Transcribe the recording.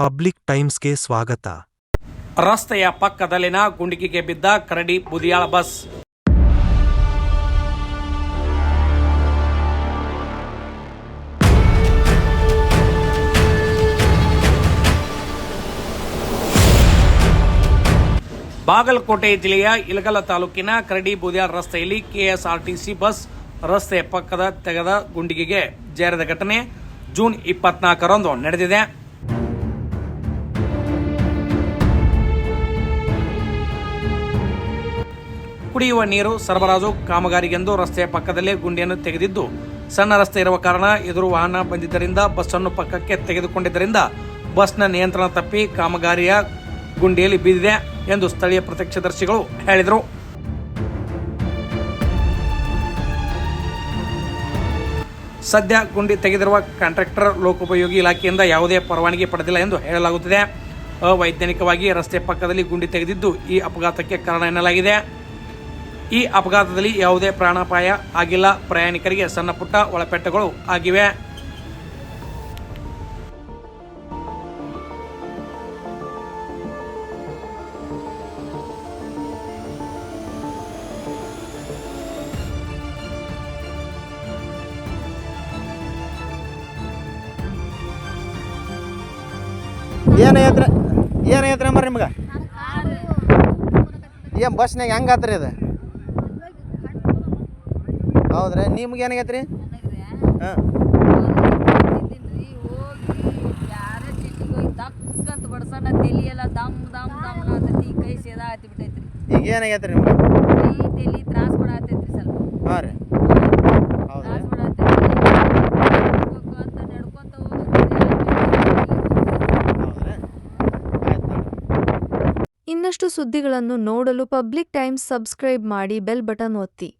Public ಟೈಮ್ಸ್ಗೆ ಸ್ವಾಗತ. ರಸ್ತೆಯ ಪಕ್ಕದಲ್ಲಿನ ಗುಂಡಿಗೆಗೆ ಬಿದ್ದ ಕರಡಿ ಬುದಿಯಾಳ ಬಸ್. ಬಾಗಲಕೋಟೆ ಜಿಲ್ಲೆಯ ಇಲಗಲ ತಾಲೂಕಿನ ಕರಡಿ ಬುದಿಯಾಳ ರಸ್ತೆಯಲ್ಲಿ ಕೆಎಸ್ಆರ್ಟಿಸಿ ಬಸ್ ರಸ್ತೆಯ ಪಕ್ಕದ ತೆಗೆದ ಗುಂಡಿಗೆಗೆ ಜಾರಿದ ಘಟನೆ ಜೂನ್ ಇಪ್ಪತ್ನಾಲ್ಕರಂದು ನಡೆದಿದೆ. ಕುಡಿಯುವ ನೀರು ಸರಬರಾಜು ಕಾಮಗಾರಿಗೆಂದು ರಸ್ತೆಯ ಪಕ್ಕದಲ್ಲೇ ಗುಂಡಿಯನ್ನು ತೆಗೆದಿದ್ದು, ಸಣ್ಣ ರಸ್ತೆ ಇರುವ ಕಾರಣ ಎದುರು ವಾಹನ ಬಂದಿದ್ದರಿಂದ ಬಸ್ಸನ್ನು ಪಕ್ಕಕ್ಕೆ ತೆಗೆದುಕೊಂಡಿದ್ದರಿಂದ ಬಸ್ನ ನಿಯಂತ್ರಣ ತಪ್ಪಿ ಕಾಮಗಾರಿಯ ಗುಂಡಿಯಲ್ಲಿ ಬಿದ್ದಿದೆ ಎಂದು ಸ್ಥಳೀಯ ಪ್ರತ್ಯಕ್ಷದರ್ಶಿಗಳು ಹೇಳಿದರು. ಸದ್ಯ ಗುಂಡಿ ತೆಗೆದಿರುವ ಕಾಂಟ್ರಾಕ್ಟರ್ ಲೋಕೋಪಯೋಗಿ ಇಲಾಖೆಯಿಂದ ಯಾವುದೇ ಪರವಾನಗಿ ಪಡೆದಿಲ್ಲ ಎಂದು ಹೇಳಲಾಗುತ್ತಿದೆ. ಅವೈಜ್ಞಾನಿಕವಾಗಿ ರಸ್ತೆ ಪಕ್ಕದಲ್ಲಿ ಗುಂಡಿ ತೆಗೆದಿದ್ದು ಈ ಅಪಘಾತಕ್ಕೆ ಕಾರಣ ಎನ್ನಲಾಗಿದೆ. ಈ ಅಪಘಾತದಲ್ಲಿ ಯಾವುದೇ ಪ್ರಾಣಾಪಾಯ ಆಗಿಲ್ಲ. ಪ್ರಯಾಣಿಕರಿಗೆ ಸಣ್ಣ ಪುಟ್ಟ ಒಳಪೆಟ್ಟಗಳು ಆಗಿವೆ. ಏನಾಗೈತ್ರಿ ಏನಾಗೈತ್ರಿ ಅಂಬರ್ ನಿಮ್ಗೆ? ಏನು ಬಸ್ನಾಗ ಹೆಂಗೆ ಅದು? ಈಗ ಏನಾಗೈತ್ರಿ? ನಿಮ್ಗೆ ಏನಾಗೈತೆ ತಲಿ ತ್ರಾಸ ಕೊಡಾತೈತ್ರಿ ಸ್ವಲ್ಪ ಹಾಂ ರೀ. ಹೌದ್ರಿ? ನಡ್ಕೊಂತ ಹೌದ್ರಿ? ಆಯ್ತು ಇನ್ನಷ್ಟು ಸುದ್ದಿಗಳನ್ನು ನೋಡಲು ಪಬ್ಲಿಕ್ ಟೈಮ್ಸ್ ಸಬ್ಸ್ಕ್ರೈಬ್ ಮಾಡಿ ಬೆಲ್ ಬಟನ್ ಒತ್ತಿ.